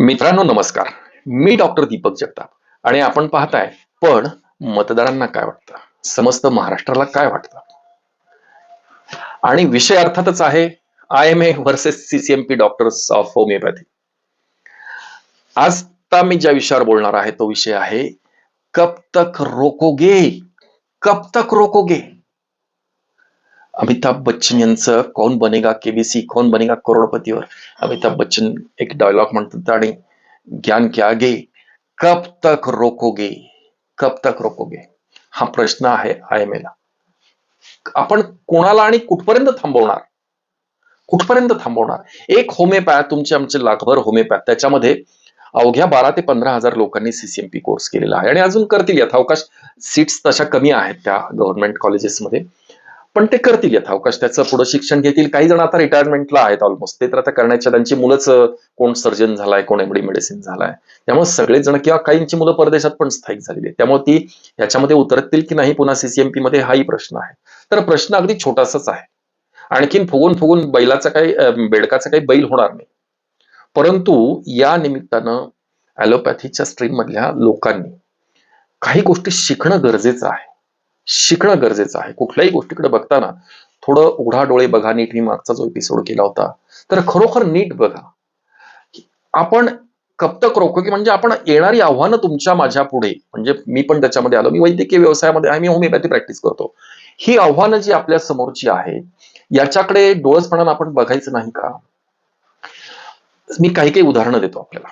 मित्रांनो नमस्कार. मी डॉक्टर दीपक जगताप आणि आपण पाहताय पण मतदारांना काय वाटतं? समस्त महाराष्ट्राला काय वाटतं? आणि विषय अर्थातच आहे I M A versus CCMP doctors of homeopathy आज आता मी ज्या विषयावर बोलणार आहे तो विषय आहे कब तक रोकोगे? कब तक रोकोगे? अमिताभ बच्चन यांचं कौन बनेगा केबीसी कौन बनेगा करोडपतीवर? अमिताभ बच्चन एक डायलॉग म्हणतात आणि ज्ञान के आगे कब तक रोकोगे? कब तक रोकोगे? हा प्रश्न आहे आय एम ला. आपण कोणाला आणि कुठपर्यंत थांबवणार? कुठपर्यंत थांबवणार? एक होमिओपॅथ तुमचे आमचे लाखभर होमिओपॅथ त्याच्यामध्ये अवघ्या बारा ते पंधरा हजार लोकांनी सीसीएमपी कोर्स केलेला आहे. आणि अजून करतील यथावकाश सीट्स तशा कमी आहेत त्या गव्हर्नमेंट कॉलेजेसमध्ये पण ते करतील यथावकाश. त्याचं पुढे शिक्षण घेतील. काही जण आता रिटायरमेंटला आहेत ऑलमोस्ट ते तर आता करण्याच्या त्यांची मुलंच कोण सर्जन झालाय कोण एमडी मेडिसिन झालाय. त्यामुळे सगळेच जण किंवा काहींची मुलं परदेशात पण स्थायिक झालेली आहेत. त्यामुळे ती याच्यामध्ये उतरतील की नाही पुन्हा सीसीएमपी मध्ये हाही प्रश्न आहे. तर प्रश्न अगदी छोटासाच आहे. आणखीन फुगून फुगून बैलाचा काही बेडकाचा काही बैल होणार नाही. परंतु या निमित्तानं ॲलोपॅथीच्या स्ट्रीम मधल्या लोकांनी काही गोष्टी शिकणं गरजेचं आहे. शिकणं गरजेचं आहे. कुठल्याही गोष्टीकडे बघताना थोडं उघडा डोळे बघा नीट मी मागचा जो एपिसोड केला होता. तर खरोखर नीट बघा. आपण कप्तक रोखो की म्हणजे आपण येणारी आव्हानं तुमच्या माझ्या पुढे म्हणजे मी पण त्याच्यामध्ये आलो मी वैद्यकीय व्यवसायामध्ये आहे मी होमिओपॅथी प्रॅक्टिस करतो. ही आव्हानं जी आपल्या समोरची आहे याच्याकडे डोळसपणानं आपण बघायचं नाही का? मी काही काही उदाहरणं देतो आपल्याला.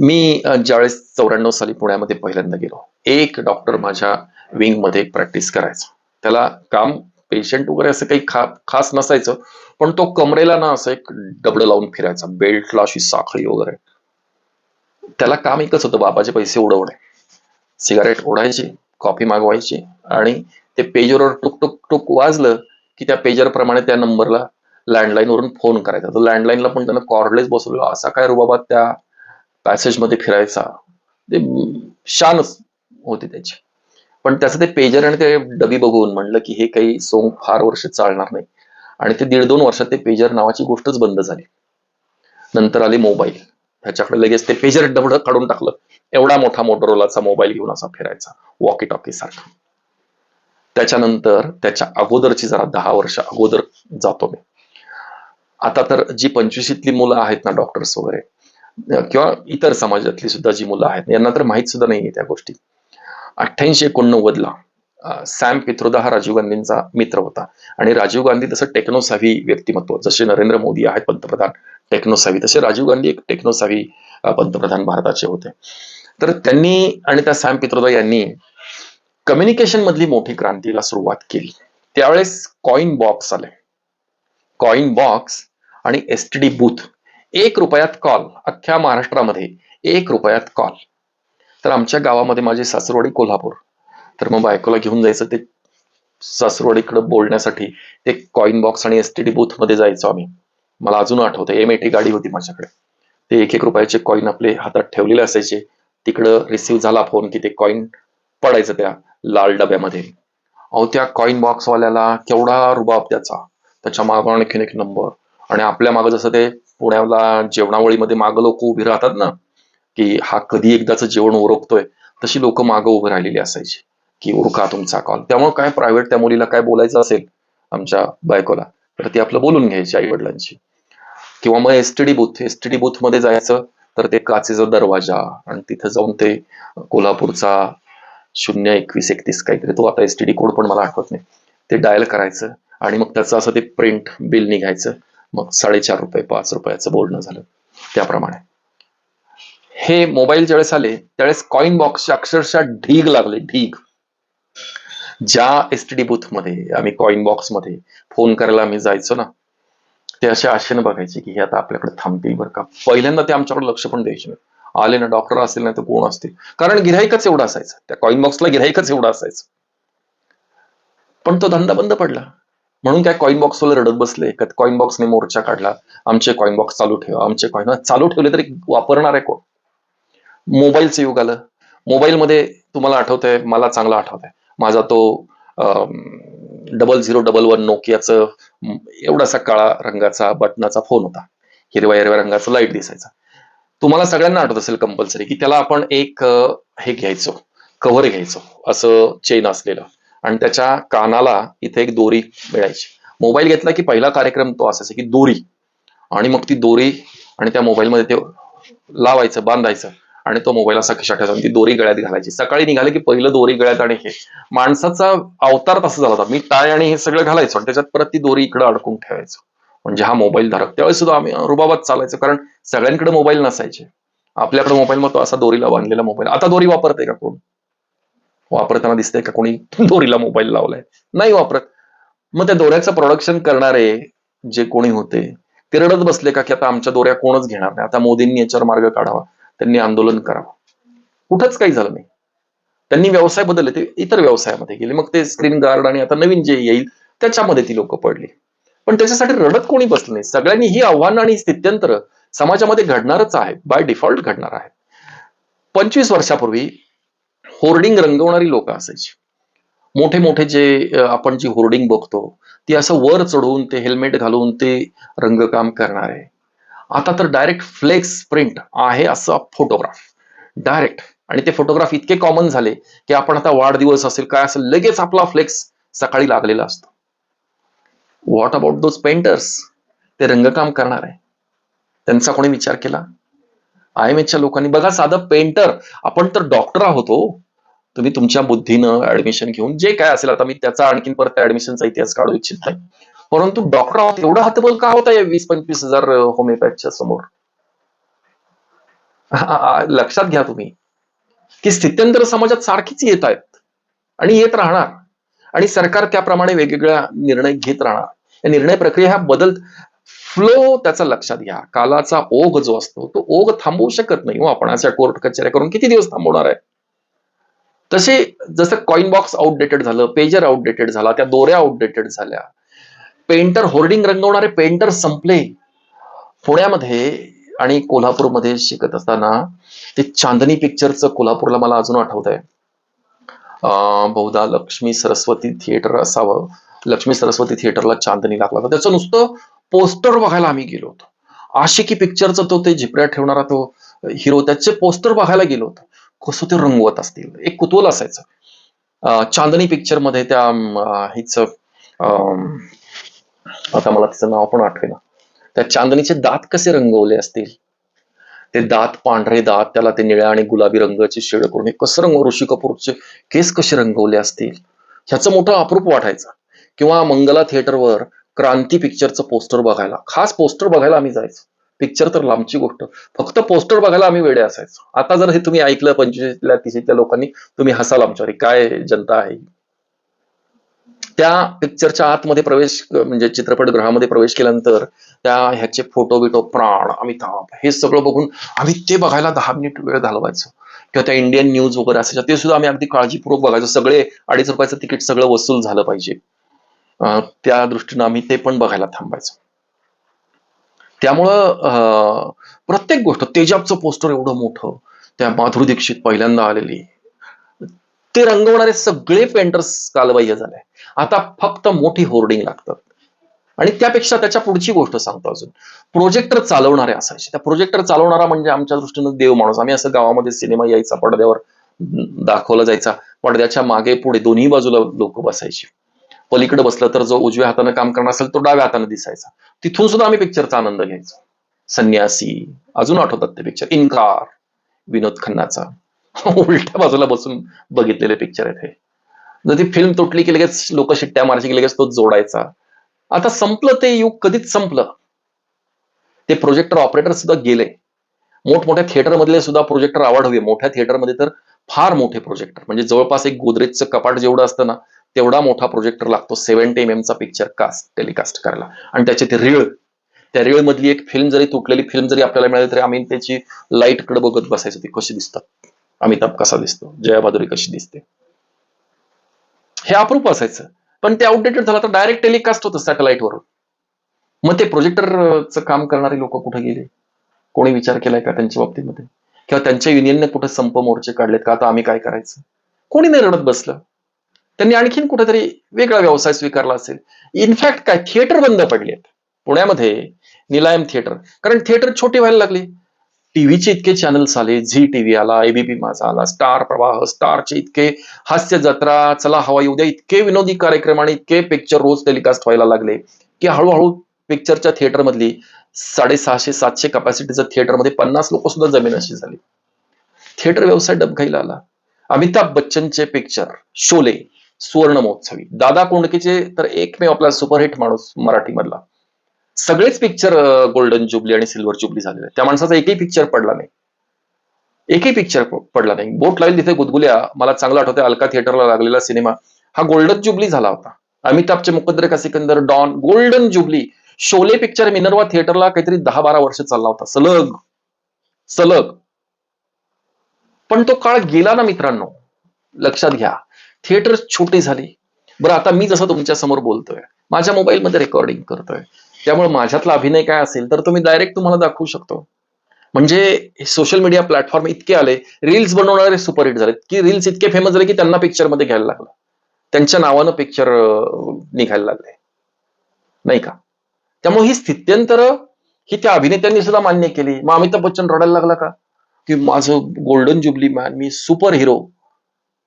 मी ज्यावेळेस चौऱ्याण्णव साली पुण्यामध्ये पहिल्यांदा गेलो. एक डॉक्टर माझ्या विंगमध्ये प्रॅक्टिस करायचा. त्याला काम पेशंट वगैरे असं काही खा खास नसायचं पण तो कमरेला ना असं एक डबडं लावून फिरायचा बेल्टला अशी साखळी वगैरे. त्याला काम एकच होतं बाबाचे पैसे उडवणे. सिगारेट ओढायची कॉफी मागवायची आणि ते पेजरवर टुक टुक टुक वाजलं की त्या पेजर प्रमाणे त्या नंबरला लँडलाईन वरून फोन करायचा. तो लँडलाईनला पण त्यानं कॉर्डलेस बसवलं. असा काय रुबाबा त्या पॅसेजमध्ये फिरायचा. ते शानच. होते त्याची. पण त्याचं ते पेजर आणि ते डबी बघून म्हणलं की हे काही सोंग फार वर्ष चालणार नाही. आणि ते दीड दोन वर्षात ते पेजर नावाची गोष्टच बंद झाली. नंतर आले मोबाईल ह्याच्याकडे लगेच ते पेजर डबड काढून टाकलं. एवढा मोठा मोटरोलाचा मोबाईल घेऊन असा फिरायचा. वॉकी टॉकी सारखा. त्याच्यानंतर त्याच्या अगोदरची जरा दहा वर्ष अगोदर जातो मी. आता तर जी पंचवीशीतली मुलं आहेत ना डॉक्टर्स वगैरे किंवा इतर समाजातली सुद्धा जी मुलं आहेत यांना तर माहीत सुद्धा नाहीये त्या गोष्टी. अठ्ठ्याऐंशी एकोणनव्वदला सॅम पित्रोदा हा राजीव गांधींचा मित्र होता. आणि राजीव गांधी तसं टेक्नोसावी व्यक्तिमत्व जसे नरेंद्र मोदी आहेत पंतप्रधान टेक्नोसावी तसे राजीव गांधी एक टेक्नोसावी पंतप्रधान भारताचे होते. तर त्यांनी आणि त्या सॅम पित्रोदा यांनी कम्युनिकेशन मधली मोठी क्रांतीला सुरुवात केली. त्यावेळेस कॉइन बॉक्स आले. कॉइन बॉक्स आणि एस टी डी बूथ एक रुपयात कॉल अख्ख्या महाराष्ट्रामध्ये एक रुपयात कॉल तर आमच्या गावामध्ये माझे सासरवाडी कोल्हापूर. तर मग बायकोला घेऊन जायचं ते सासरवाडीकडे बोलण्यासाठी. ते कॉईन बॉक्स आणि एस टी डी बूथमध्ये जायचो आम्ही. मला अजून आठवतं एम एटी गाडी होती माझ्याकडे. ते एक एक रुपयाचे कॉइन आपले हातात ठेवलेले असायचे. तिकडं रिसिव्ह झाला फोन की ते कॉईन पडायचं त्या लाल डब्यामध्ये. अहो त्या कॉइन बॉक्सवाल्याला केवढा रुबाब त्याचा. त्याच्या मागं आणखीन एक नंबर आणि आपल्या मागं जसं ते पुण्याला जेवणावळीमध्ये मागं लोक उभी राहतात ना की हा कधी एकदाच जेवण ओरखतोय तशी लोक मागं उभं राहिलेली असायची की उरका तुमचा कॉल त्यामुळे काय प्रायव्हेट त्या मुलीला काय बोलायचं असेल आमच्या बायकोला तर ती आपलं बोलून घ्यायची आई वडिलांची किंवा मग एसटीडी बूथ एसटीडी बूथमध्ये जायचं तर ते काचेचा दरवाजा आणि तिथं जाऊन ते कोल्हापूरचा शून्य एकवीस एकतीस काहीतरी तो आता एसटीडी कोड पण मला आठवत नाही. ते डायल करायचं आणि मग त्याचं असं ते प्रिंट बिल निघायचं. मग साडेचार रुपये पाच रुपयाचं बोलणं झालं. त्याप्रमाणे. हे मोबाईल ज्यावेळेस आले त्यावेळेस कॉइन बॉक्सचे अक्षरशः ढीग लागले ढीग. ज्या एस टी डी मध्ये आम्ही कॉइन बॉक्समध्ये फोन करायला आम्ही जायचो ना ते अशा आशेनं बघायचे की हे आता आपल्याकडे थांबतील बरं का. पहिल्यांदा ते आमच्याकडे लक्ष पण द्यायचे नाही. आले ना डॉक्टर असेल नाही तर कोण असतील? कारण गिराईकच एवढा असायचं. त्या कॉइन बॉक्सला गिराईकच एवढा असायचं. पण तो धंदा बंद पडला. म्हणून काय कॉइन बॉक्सवाले रडत बसले का कॉइन बॉक्सने मोर्चा काढला आमचे कॉइन बॉक्स चालू ठेवा आमचे कॉइन चालू ठेवले तरी वापरणार आहे कोण? मोबाईलचं युग आलं. मोबाईलमध्ये तुम्हाला आठवतंय मला चांगला आठवत आहे माझा तो डबल झिरो डबल वन नोकियाचं एवढासा काळा रंगाचा बटनाचा फोन होता. हिरव्या हिरव्या रंगाचा लाइट दिसायचा. तुम्हाला सगळ्यांना आठवत असेल कंपल्सरी की त्याला आपण एक हे घ्यायचो कव्हर घ्यायचो असं चेन असलेलं. आणि त्याच्या कानाला इथे एक दोरी मिळायची. मोबाईल घेतला की पहिला कार्यक्रम तो असायचा की दोरी. आणि मग ती दोरी आणि त्या मोबाईलमध्ये ते लावायचं बांधायचं. आणि तो मोबाईल असा खिशा ठेवायचा ती दोरी गळ्यात घालायची. सकाळी निघाले की पहिलं दोरी गळ्यात आणि हे माणसाचा अवतार तसा झाला होता. मी टाय आणि हे सगळं घालायचो आणि त्याच्यात परत ती दोरी इकडे अडकून ठेवायचो. म्हणजे हा मोबाईल धारक त्यावेळेस सुद्धा आम्ही रुबाबात चालायचो कारण सगळ्यांकडे मोबाईल नसायचे. आपल्याकडे मोबाईल मग तो असा दोरीला बांधलेला मोबाईल. आता दोरी वापरते का कोण? वापरताना दिसतंय का कोणी? दोरीला मोबाईल लावलाय. नाही वापरत. मग त्या दोऱ्याचं प्रोडक्शन करणारे जे कोणी होते ते रडत बसले का की आता आमच्या दोऱ्या कोणच घेणार नाही? आता मोदींनी याच्यावर मार्ग काढावा. त्यांनी आंदोलन करावं. कुठंच काही झालं नाही. त्यांनी व्यवसाय बदलले ते इतर व्यवसायामध्ये गेले. मग ते स्क्रीन गार्ड आणि आता नवीन जे येईल त्याच्यामध्ये ती लोक पडली. पण त्याच्यासाठी रडत कोणी बसलं नाही. सगळ्यांनी ही आव्हानं आणि स्थित्यंतर समाजामध्ये घडणारच आहे बाय डिफॉल्ट घडणार आहे पंचवीस वर्षापूर्वी होर्डिंग रंगवणारी लोक असायची. मोठे मोठे जे आपण जी होर्डिंग बघतो ती असं वर चढवून ते हेल्मेट घालून ते रंगकाम करणारे. आता तर डायरेक्ट फ्लेक्स प्रिंट आहे असं फोटोग्राफ डायरेक्ट आणि ते फोटोग्राफ इतके कॉमन झाले की आपण आता वाढदिवस असेल काय असेल लगेच आपला फ्लेक्स सकाळी लागलेला असतो. व्हॉट अबाउट दोज पेंटर्स ते रंगकाम करणार आहे. त्यांचा कोणी विचार केला? आय एम एचच्या लोकांनी बघा साधं पेंटर आपण तर डॉक्टर आहोत हो. तुम्ही तुमच्या बुद्धीनं ऍडमिशन घेऊन जे काय असेल आता मी त्याचा आणखीन परत ऍडमिशनचा इतिहास काढू इच्छित नाही. परंतु डॉक्टर आहोत एवढा हातबल का होता या वीस पंचवीस हजार होमिओपॅथच्या समोर? लक्षात घ्या तुम्ही. की स्थित्यंतर समाजात सारखीच येत आहेत आणि येत राहणार. आणि सरकार त्याप्रमाणे वेगवेगळ्या निर्णय घेत राहणार. या निर्णय प्रक्रिया ह्या बदल फ्लो त्याचा लक्षात घ्या. कालाचा ओघ जो असतो तो ओघ थांबवू शकत नाही हो आपण. अशा कोर्ट कचेऱ्या करून किती दिवस थांबवणार आहे? तसे जसं कॉइन बॉक्स आउटडेटेड झालं पेजर आउटडेटेड झाला त्या दोऱ्या आउटडेटेड झाल्या पेंटर होर्डिंग रंगवणारे पेंटर संपले पुण्यामध्ये आणि कोल्हापूरमध्ये शिकत असताना ते चांदणी पिक्चरचं कोल्हापूरला मला अजून आठवत आहे बहुधा लक्ष्मी सरस्वती थिएटर असावं. लक्ष्मी सरस्वती थिएटरला चांदणी लागला होता. त्याचं नुसतं पोस्टर बघायला आम्ही गेलो होतो. आशिकी पिक्चरचा तो ते झिपऱ्या ठेवणारा तो हिरो त्याचे पोस्टर बघायला गेलो होतो. कसं ते रंगवत असतील? एक कुतूहल असायचं. चांदणी पिक्चरमध्ये त्या अं, हिच अं, आता मला तिचं नाव पण आठवेना. त्या चांदणीचे दात कसे रंगवले असतील? ते दात पांढरे दात त्याला ते निळ्या आणि गुलाबी रंगाचे शेड करून हे कसं रंग ऋषी कपूरचे केस कसे रंगवले असतील? ह्याचं मोठं अप्रूप वाटायचं. किंवा मंगला थिएटरवर क्रांती पिक्चरचं पोस्टर बघायला. खास पोस्टर बघायला आम्ही जायचो. पिक्चर तर लांबची गोष्ट. फक्त पोस्टर बघायला आम्ही वेडे असायचो. आता जर हे तुम्ही ऐकलं पंचवीसल्या तिसरीतल्या लोकांनी तुम्ही हसाल आमच्यावर. काय जनता आहे? त्या पिक्चरच्या आतमध्ये प्रवेश म्हणजे चित्रपटगृहामध्ये प्रवेश केल्यानंतर त्या ह्याचे फोटो बिटो प्राण अमिताभ हे सगळं बघून आम्ही ते बघायला दहा मिनिट वेळ घालवायचो. किंवा त्या इंडियन न्यूज वगैरे असायच्या ते सुद्धा आम्ही अगदी काळजीपूर्वक बघायचो. सगळे अडीच रुपयाचं तिकीट सगळं वसूल झालं पाहिजे. त्या दृष्टीनं आम्ही ते पण बघायला थांबायचो. त्यामुळं प्रत्येक गोष्ट तेजाबचं पोस्टर एवढं मोठं. त्या माधुरी दीक्षित पहिल्यांदा आलेली. ते रंगवणारे सगळे पेंटर्स कालबाह्य झाले. आता फक्त मोठी होर्डिंग लागतात आणि त्यापेक्षा त्याच्या पुढची गोष्ट सांगतो अजून. प्रोजेक्टर चालवणारे असायचे. त्या प्रोजेक्टर चालवणारा म्हणजे आमच्या दृष्टीनं देव माणूस. आम्ही असं गावामध्ये सिनेमा यायचा पडद्यावर दाखवला जायचा. पडद्याच्या मागे पुढे दोन्ही बाजूला लोक बसायची. पलीकडे बसलं तर जो उजव्या हाताने काम करणार असेल तो डाव्या हाताने दिसायचा. तिथून सुद्धा आम्ही पिक्चरचा आनंद घ्यायचो. संन्यासी. अजून आठवतात ते पिक्चर इन्कार. विनोद खन्नाचा. उलट्या बाजूला बसून बघितलेले पिक्चर आहेत हे. जर ती फिल्म तुटली की लगेच लोक शिट्ट्या मारायची की लगेच तो जोडायचा. आता संपलं ते युग कधीच संपलं. ते प्रोजेक्टर ऑपरेटर सुद्धा गेले. मोठमोठ्या थिएटरमधले सुद्धा प्रोजेक्टर आवड हवी मोठ्या थिएटरमध्ये तर फार मोठे प्रोजेक्टर म्हणजे जवळपास एक गोदरेजचं कपाट जेवढं असतं ना तेवढा मोठा प्रोजेक्टर लागतो. सेव्हन्टी एम चा पिक्चर कास्ट टेलिकास्ट करायला. आणि त्याचे ते रीळ. त्या रीळ मधली एक फिल्म जरी तुटलेली फिल्म जरी आपल्याला मिळाली तरी आम्ही त्याची लाइटकडे बघत बसायचो. ती कशी दिसतात? अमिताभ कसा दिसतो? जया भादुरी कशी दिसते? हे अप्रूप असायचं. पण ते आउटडेटेड झालं तर डायरेक्ट टेलिकास्ट होतं सॅटेलाइटवरून मग ते प्रोजेक्टरचं काम करणारे लोक कुठे गेले? कोणी विचार केलाय का त्यांच्या बाबतीमध्ये? किंवा त्यांच्या युनियनने कुठे संप मोर्चे काढलेत का? आता आम्ही काय करायचं? कोणी नाही रडत बसलं. त्यांनी आणखीन कुठेतरी वेगळा व्यवसाय स्वीकारला असेल. इनफॅक्ट काय थिएटर बंद पडले आहेत पुण्यामध्ये निलायम थिएटर कारण थिएटर छोटी व्हायला लागली. टीव्हीचे इतके चॅनल्स आले झी टीव्ही आला एबीपी माझा आला स्टार प्रवाह स्टारचे इतके हास्य जत्रा चला हवा येऊ द्या इतके विनोदी कार्यक्रम आणि इतके पिक्चर रोज टेलिकास्ट व्हायला लागले की हळूहळू पिक्चरच्या थिएटर मधली साडेसहाशे सातशे कपॅसिटीचं थिएटरमध्ये पन्नास लोक सुद्धा जमीन अशी झाली. थिएटर व्यवसाय डबघाईला आला. अमिताभ बच्चनचे पिक्चर शोले सुवर्ण महोत्सवी. दादा कोंडकेचे तर एकमेव आपला सुपरहिट माणूस मराठी मधला सगळेच पिक्चर गोल्डन जुबली आणि सिल्वर जुबली झालेले त्या माणसाचा एकही पिक्चर पडला नाही. एकही पिक्चर पडला नाही. बोट लावेल तिथे गुदगुल्या. मला चांगलं आठवते अलका थिएटरला लागलेला सिनेमा हा गोल्डन जुबली झाला होता. अमिताभचे Muqaddar ka Sikandar Don golden jubilee Sholay picture Minerva थिएटरला काहीतरी दहा बारा वर्ष चालला होता. सलग. सलग. पण तो काळ गेला ना मित्रांनो. लक्षात घ्या. थिएटर छोटे झाले. बरं आता मी जसं तुमच्यासमोर बोलतोय माझ्या मोबाईलमध्ये रेकॉर्डिंग करतोय. त्यामुळे माझ्यातला अभिनय काय असेल तर तो मी डायरेक्ट तुम्हाला दाखवू शकतो. म्हणजे सोशल मीडिया प्लॅटफॉर्म इतके आले रील्स बनवणारे सुपरहिट झालेत की रील्स इतके फेमस झाले की त्यांना पिक्चरमध्ये घ्यायला लागलं. त्यांच्या नावानं पिक्चर निघायला लागले. नाही का? त्यामुळे ही स्थित्यंतर ही त्या अभिनेत्यांनी सुद्धा मान्य केली. मग अमिताभ बच्चन रडायला लागला का? की माझं गोल्डन जुबली मॅन मी सुपर हिरो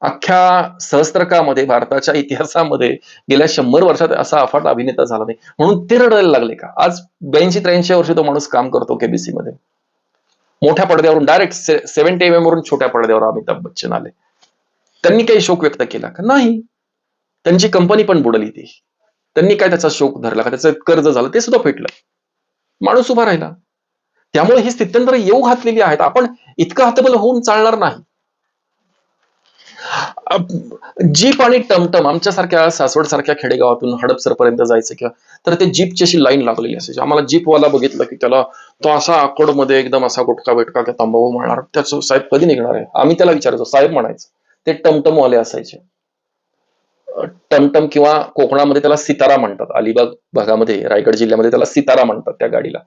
अख्ख्या सहस्त्रकामध्ये भारताच्या इतिहासामध्ये गेल्या शंभर वर्षात असा अफाट अभिनेता झाला नाही. म्हणून ते रडायला लागले का? आज ब्याऐंशी त्र्याऐंशी वर्षी तो माणूस काम करतो केबीसी मध्ये. मोठ्या पडद्यावरून डायरेक्ट सेव्हन्टी एम एम वरून छोट्या पडद्यावर अमिताभ बच्चन आले. त्यांनी काही शोक व्यक्त केला का? नाही. त्यांची कंपनी पण बुडली ती. त्यांनी काय त्याचा शोक धरला का? त्याचं कर्ज झालं ते सुद्धा फेटलं माणूस उभा राहिला. त्यामुळे ही स्थित्यंतर येऊ घातलेली आहेत. आपण इतकं हातबल होऊन चालणार नाही. जीप आणि टमटम आमच्यासारख्या सासवड सारख्या खेडेगावातून हडपसरपर्यंत जायचं किंवा तर ते जीपची अशी लाईन लागलेली असायची. आम्हाला जीपवाला बघितलं की त्याला तो असा आकोडमध्ये एकदम असा गुटका बेटका किंवा तंबाखू म्हणणार. त्याचं साहेब कधी निघणार आहे? आम्ही त्याला विचारायचो. साहेब म्हणायचं. ते टमटमवाले असायचे. टमटम किंवा कोकणामध्ये त्याला सितारा म्हणतात. अलिबाग भागामध्ये रायगड जिल्ह्यामध्ये त्याला सितारा म्हणतात त्या गाडीला.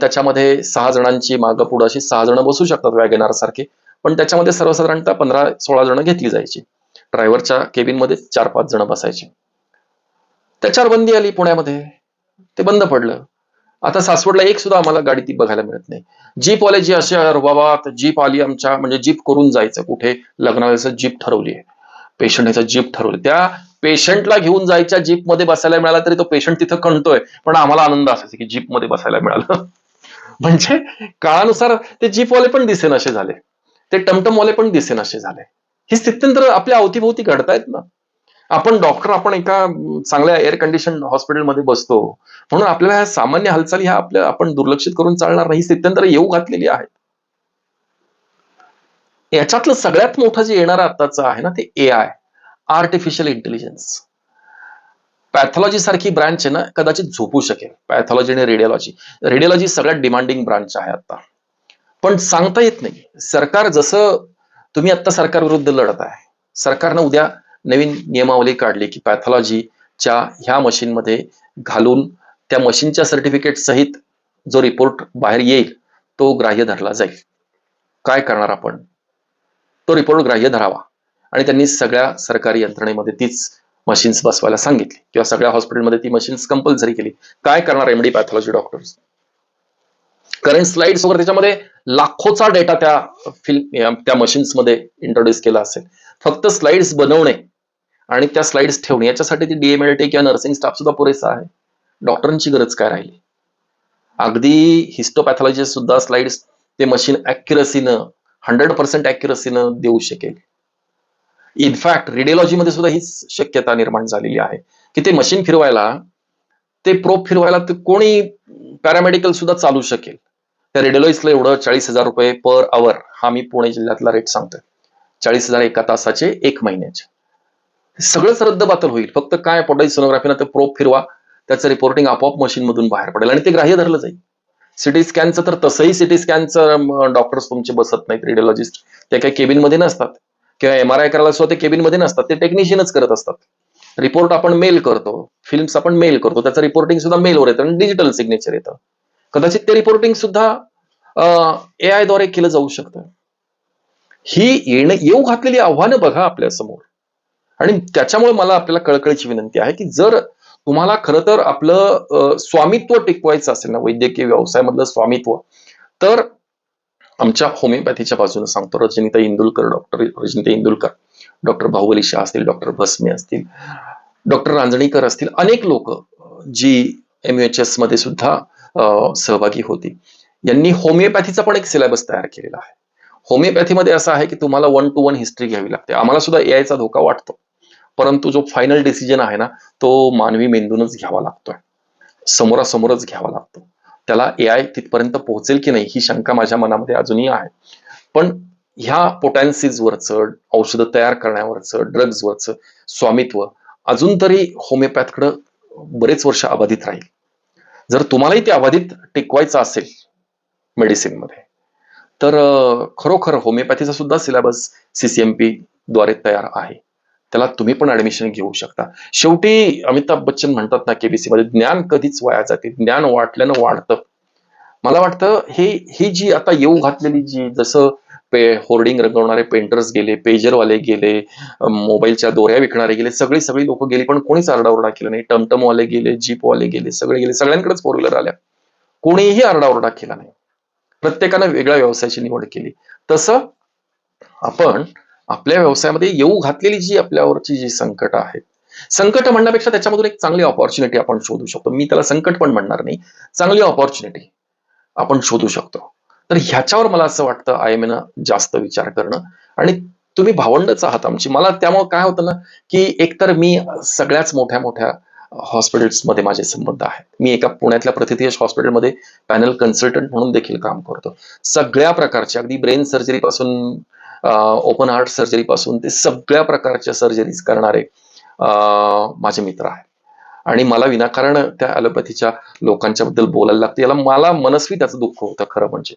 त्याच्यामध्ये सहा जणांची मागं पुढं अशी सहा जण बसू शकतात वॅगनार सारखे. पण त्याच्यामध्ये सर्वसाधारणतः पंधरा सोळा जण घेतली जायची. ड्रायव्हरच्या केबिनमध्ये चार पाच जण बसायचे. त्याच्यावर बंदी आली पुण्यामध्ये. ते बंद पडलं. आता सासवडला एक सुद्धा आम्हाला गाडी ती बघायला मिळत नाही. जीप वाले जी असे बाबा जीप आली आमच्या म्हणजे जीप करून जायचं कुठे? लग्नाचं जीप ठरवली आहे. पेशंट याचं जीप ठरवली. त्या पेशंटला घेऊन जायच्या जीपमध्ये बसायला मिळाला तरी तो पेशंट तिथं कणतोय पण आम्हाला आनंद असायचा की जीपमध्ये बसायला मिळालं. म्हणजे काळानुसार ते जीपवाले पण दिसेन असे झाले. ते टमटमवाले पण दिसेन असे झाले. ही स्थित्यंतर आपल्या अवतीभोवती घडतायत ना. आपण डॉक्टर आपण एका चांगल्या एअर कंडिशन हॉस्पिटलमध्ये बसतो. म्हणून आपल्याला ह्या सामान्य हालचाली ह्या आपल्या आपण दुर्लक्षित करून चालणार नाही. स्थित्यंतर येऊ घातलेली आहेत. याच्यातलं सगळ्यात मोठं जे येणारं आताचं आहे ना ते A I artificial intelligence pathology सारखी ब्रांच आहे ना कदाचित झोपू शकेल. पॅथॉलॉजी आणि रेडिओलॉजी रेडिओलॉजी सगळ्यात डिमांडिंग ब्रांच आहे आता पण सांगता येत नाही. सरकार जसं तुम्ही आता सरकार विरुद्ध लढत आहे. सरकारनं उद्या नवीन नियमावली काढली की पॅथॉलॉजीच्या ह्या मशीनमध्ये घालून त्या मशीनच्या सर्टिफिकेट सहित जो रिपोर्ट बाहेर येईल तो ग्राह्य धरला जाईल. काय करणार आपण? तो रिपोर्ट ग्राह्य धरावा. आणि त्यांनी सगळ्या सरकारी यंत्रणेमध्ये तीच मशीन्स बसवायला सांगितली. किंवा सगळ्या हॉस्पिटलमध्ये ती मशीन्स कंपल्सरी केली. काय करणार एमडी पॅथॉलॉजी डॉक्टर्स? कारण स्लाइड्स वगैरे त्याच्यामध्ये लाखोचा डेटा त्या फिल्म त्या मशीन्समध्ये इंट्रोड्यूस केला असेल. फक्त स्लाइड्स बनवणे आणि त्या स्लाइड्स ठेवणे याच्यासाठी ती डीएमएलटी किंवा नर्सिंग स्टाफ सुद्धा पुरेसा आहे. डॉक्टरांची गरज काय राहिली? अगदी हिस्टोपॅथॉलॉजी सुद्धा स्लाइड्स ते मशीन अॅक्युरसीनं हंड्रेड पर्सेंट अॅक्युरसीनं देऊ शकेल. इनफॅक्ट रेडिओलॉजीमध्ये सुद्धा हीच शक्यता निर्माण झालेली आहे की ते मशीन फिरवायला ते प्रोप फिरवायला ते कोणी पॅरामेडिकल सुद्धा चालू शकेल. त्या रेडिओलॉजिस्टला एवढं चाळीस हजार रुपये पर आवर हा मी पुणे जिल्ह्यातला रेट सांगतोय. चाळीस हजार एका तासाचे एक महिन्याचे. सगळंच रद्द बातल होईल. फक्त काय पोटाची सोनोग्राफीनं ते प्रोप फिरवा त्याचं रिपोर्टिंग आपोआप मशीन मधून बाहेर पडेल आणि ते ग्राह्य धरलं जाईल. सिटी स्कॅनचं तर तसंही सिटी स्कॅनचं डॉक्टर्स तुमचे बसत नाहीत रेडिओलॉजिस्ट ते काही केबिनमध्ये नसतात. किंवा एम आर आय करायला सुद्धा ते केबिनमध्ये नसतात. ते टेक्निशियनच करत असतात. रिपोर्ट आपण मेल करतो. फिल्म्स आपण मेल करतो. त्याचं रिपोर्टिंग सुद्धा मेलवर येतं आणि डिजिटल सिग्नेचर येतं. कदाचित ते रिपोर्टिंग सुद्धा ए आयद्वारे केलं जाऊ शकतं. ही येणं येऊ घातलेली आव्हानं बघा आपल्यासमोर. आणि त्याच्यामुळे मला आपल्याला कळकळीची विनंती आहे की जर तुम्हाला खरं तर आपलं स्वामित्व टिकवायचं असेल ना वैद्यकीय व्यवसायामधलं स्वामित्व तर आमच्या होमिओपॅथीच्या बाजूने सांगतो. रजनीता इंदुलकर डॉक्टर रजनीता इंदुलकर डॉक्टर बाहुबली शाह असतील डॉक्टर भस्मे असतील डॉक्टर रांजणीकर असतील अनेक लोक जी एम एच एसमध्ये सुद्धा सहभागी होती. यांनी होमिओपॅथीचा पण एक सिलेबस तयार केलेला आहे. होमिओपॅथीमध्ये असं आहे की तुम्हाला वन टू वन हिस्ट्री घ्यावी लागते. आम्हाला सुद्धा ए चा धोका वाटतो. परंतु जो फायनल डिसिजन आहे ना तो मानवी मेंदूनच घ्यावा लागतोय. समोरासमोरच घ्यावा लागतो. त्याला ए आय तिथपर्यंत पोहोचेल की नाही ही शंका माझ्या मनामध्ये अजूनही आहे. पण ह्या पोटॅन्सीजवरचं औषधं तयार करण्यावरचं ड्रग्जवरचं स्वामित्व अजून तरी होमिओपॅथकडं बरेच वर्ष अबाधित राहील. जर तुम्हालाही ते अबाधित टिकवायचं असेल मेडिसिनमध्ये तर खरोखर होमिओपॅथीचा सुद्धा सिलेबस सीसीएमपी द्वारे तयार आहे. त्याला तुम्ही पण ऍडमिशन घेऊ शकता. शेवटी अमिताभ बच्चन म्हणतात ना केबीसी मध्ये ज्ञान कधीच वाया जाते. ज्ञान वाटल्यानं वाढतं. मला वाटतं हे ही जी आता येऊ घातलेली जी जसं पे होर्डिंग रंगवणारे पेंटर्स गेले पेजरवाले गेले मोबाईलच्या दोऱ्या विकणारे गेले सगळी सगळी लोक गेली पण कोणीच आरडाओरडा केला नाही. टमटमवाले गेले जीपवाले गेले सगळे गेले सगळ्यांकडेच फोर व्हीलर आल्या. कोणीही आरडाओरडा केला नाही. प्रत्येकानं वेगळ्या व्यवसायाची निवड केली. तसं आपण आपल्या व्यवसायामध्ये येऊ घातलेली जी आपल्यावरची जी संकट आहेत संकट म्हणण्यापेक्षा त्याच्यामधून एक चांगली ऑपॉर्च्युनिटी आपण शोधू शकतो. मी त्याला संकट पण म्हणणार नाही. चांगली ऑपॉर्च्युनिटी आपण शोधू शकतो. तर ह्याच्यावर मला असं वाटतं आय एम जास्त विचार करणं. आणि तुम्ही भावंडच आहात आमची. मला त्यामुळे काय होतं ना की एकतर मी सगळ्याच मोठ्या मोठ्या हॉस्पिटल्समध्ये माझे संबंध आहेत. मी एका पुण्यातल्या प्रतिथयश हॉस्पिटलमध्ये पॅनल कन्सल्टंट म्हणून देखील काम करतो. सगळ्या प्रकारच्या अगदी ब्रेन सर्जरी पासून ओपन हार्ट सर्जरी पासून ते सगळ्या प्रकारच्या सर्जरीज करणारे माझे मित्र आहेत. आणि मला विनाकारण त्या ॲलोपॅथीच्या लोकांच्या बद्दल बोलायला लागते. याला मला मनस्वी त्याचं दुःख होतं खरं म्हणजे.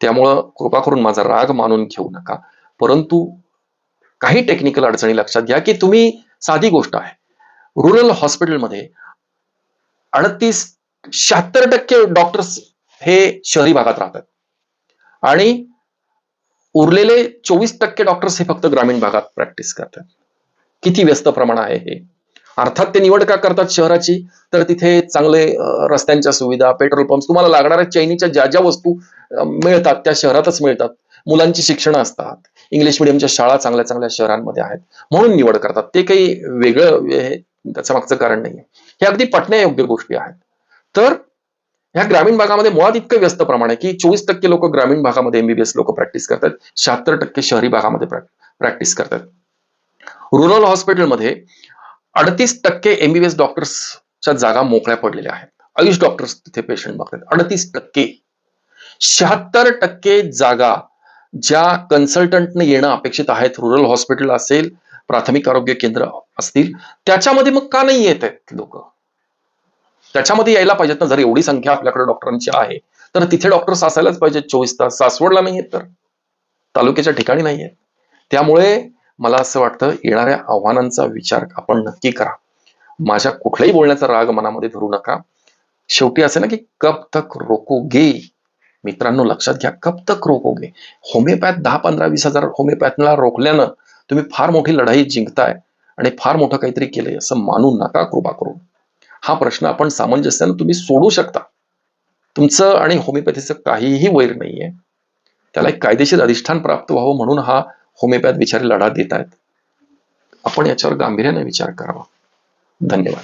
त्यामुळं कृपा करून माझा राग मानून घेऊ नका. परंतु काही टेक्निकल अडचणी लक्षात घ्या की तुम्ही साधी गोष्ट आहे. रुरल हॉस्पिटलमध्ये अडतीस शहात्तर टक्के डॉक्टर्स हे शहरी भागात राहतात. आणि उरलेले चोवीस टक्के डॉक्टर्स हे फक्त ग्रामीण भागात प्रॅक्टिस करतात. किती व्यस्त प्रमाण आहे हे. अर्थात ते निवड का करतात शहराची? तर तिथे चांगले रस्त्यांच्या सुविधा पेट्रोल पंप तुम्हाला लागणाऱ्या चैनीच्या ज्या ज्या वस्तू मिळतात त्या शहरातच मिळतात. मुलांची शिक्षण असतात. इंग्लिश मिडियमच्या शाळा चांगल्या चांगल्या शहरांमध्ये आहेत. म्हणून निवड करतात. ते काही वेगळं हे मागचं कारण नाही हे अगदी पटण्यायोग्य गोष्टी आहेत. तर ह्या ग्रामीण भागामध्ये मुळात इतकं व्यस्त प्रमाण आहे की चोवीस टक्के लोक ग्रामीण भागामध्ये एमबीबीएस लोक प्रॅक्टिस करतात. शहात्तर टक्के शहरी भागामध्ये प्रॅक्टिस करतात. रुरल हॉस्पिटलमध्ये अडतीस टक्के एमबीबीएस डॉक्टर्सच्या जागा मोकळ्या पडलेल्या आहेत. आयुष डॉक्टर्स तिथे पेशंट बघतात. अडतीस टक्के. शहात्तर टक्के जागा ज्या कन्सल्टंटने येणं अपेक्षित आहेत रुरल हॉस्पिटल असेल प्राथमिक आरोग्य केंद्र असतील त्याच्यामध्ये मग का नाही येत आहेत लोक? त्याच्यामध्ये यायला पाहिजेत ना. जर एवढी संख्या आपल्याकडे डॉक्टरांची आहे तर तिथे डॉक्टर्स असायलाच पाहिजेत. चोवीस तास सासवडला नाही आहेत तर. तालुक्याच्या ठिकाणी नाही आहेत त्यामुळे मला असं वाटतं येणाऱ्या आव्हानांचा विचार आपण नक्की करा. माझ्या कुठल्याही बोलण्याचा राग मनामध्ये धरू नका. शेवटी असं ना की कब तक रोकोगे मित्रांनो लक्षात घ्या कब तक रोकोगे होमिओपॅथ दहा पंधरा वीस हजार होमिओपॅथला रोखल्यानं तुम्ही फार मोठी लढाई जिंकताय आणि फार मोठं काहीतरी केलंय असं मानू नका कृपा करून. हा प्रश्न आपण सामंजस्यानं तुम्ही सोडू शकता. तुमचं आणि होमिओपॅथीचं काहीही वैर नाहीये. त्याला एक कायदेशीर अधिष्ठान प्राप्त व्हावं म्हणून हा होमिओपॅथ बिचारे लढा देत आहेत. आपण याच्यावर गांभीर्याने विचार करावा. धन्यवाद.